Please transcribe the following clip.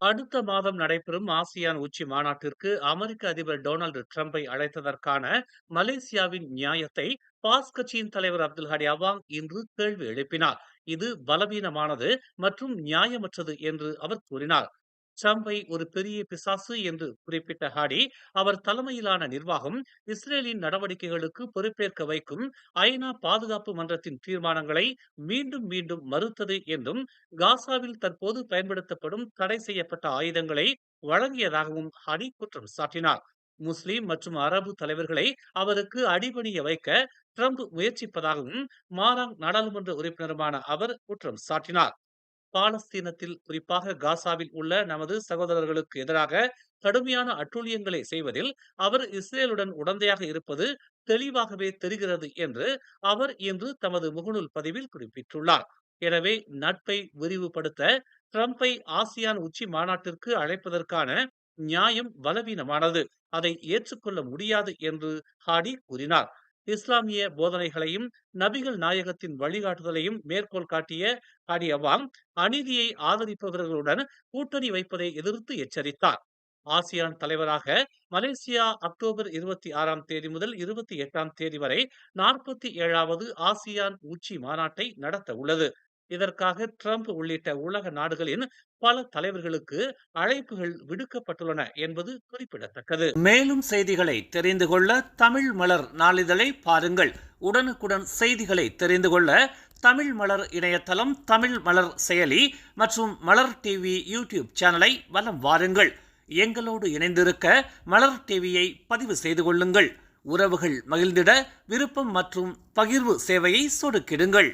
அடுத்த மாதம் நடைபெறும் ஆசியான் உச்சி மாநாட்டிற்கு அமெரிக்க அதிபர் டொனால்டு டிரம்பை அழைத்ததற்கான மலேசியாவின் நியாயத்தை பாஸ் கட்சியின் தலைவர் அப்துல் ஹடி அவாங் இன்று கேள்வி எழுப்பினார். இது பலவீனமானது மற்றும் நியாயமற்றது என்று அவர் கூறினார். ட்ரம்பை ஒரு பெரிய பிசாசு என்று குறிப்பிட்ட ஹாடி அவர் தலைமையிலான நிர்வாகம் இஸ்ரேலின் நடவடிக்கைகளுக்கு பொறுப்பேற்க வைக்கும் ஐநா பாதுகாப்பு மன்றத்தின் தீர்மானங்களை மீண்டும் மீண்டும் மறுத்தது என்றும் காசாவில் தற்போது பயன்படுத்தப்படும் தடை செய்யப்பட்ட ஆயுதங்களை வழங்கியதாகவும் ஹாடி குற்றம் சாட்டினார். முஸ்லிம் மற்றும் அரபு தலைவர்களை அவருக்கு அடிபணிய வைக்க ட்ரம்ப் முயற்சிப்பதாகவும் மாராங் நாடாளுமன்ற உறுப்பினருமான அவர் குற்றம் சாட்டினார். பாலஸ்தீனத்தில் குறிப்பாக காசாவில் உள்ள நமது சகோதரர்களுக்கு எதிராக கடுமையான அட்டுழியங்களை செய்வதில் அவர் இஸ்ரேலுடன் உடந்தையாக இருப்பது தெளிவாகவே தெரிகிறது என்று அவர் இன்று தமது முகநூல் பதிவில் குறிப்பிட்டுள்ளார். எனவே நட்பை விரிவுபடுத்த டிரம்பை ஆசியான் உச்சி மாநாட்டிற்கு அழைப்பதற்கான நியாயம் பலவீனமானது. அதை ஏற்றுக்கொள்ள முடியாது என்று ஹாடி கூறினார். இஸ்லாமிய போதனைகளையும் நபிகள் நாயகத்தின் வழிகாட்டுதலையும் மேற்கோள் காட்டிய காடியவாங் அநீதியை ஆதரிப்பவர்களுடன் கூட்டணி வைப்பதை எதிர்த்து எச்சரித்தார். ஆசியான் தலைவராக மலேசியா அக்டோபர் இருபத்தி ஆறாம் தேதி முதல் இருபத்தி எட்டாம் தேதி வரை நாற்பத்தி ஏழாவது ஆசியான் உச்சி மாநாட்டை நடத்த உள்ளது. இதற்காக ட்ரம்ப் உள்ளிட்ட உலக நாடுகளின் பல தலைவர்களுக்கு அழைப்புகள் விடுக்கப்பட்டுள்ளன என்பது குறிப்பிடத்தக்கது. மேலும் செய்திகளை தெரிந்து கொள்ள தமிழ் மலர் நாளிதழை பாருங்கள். உடனுக்குடன் செய்திகளை தெரிந்து கொள்ள தமிழ் மலர் இணையதளம் தமிழ் மலர் செயலி மற்றும் மலர் டிவி யூடியூப் சேனலை வலம் வாருங்கள். எங்களோடு இணைந்திருக்க மலர் டிவியை பதிவு செய்து கொள்ளுங்கள். உறவுகள் மகிழ்ந்திட விருப்பம் மற்றும் பகிர்வு சேவையை சொடுக்கிடுங்கள்.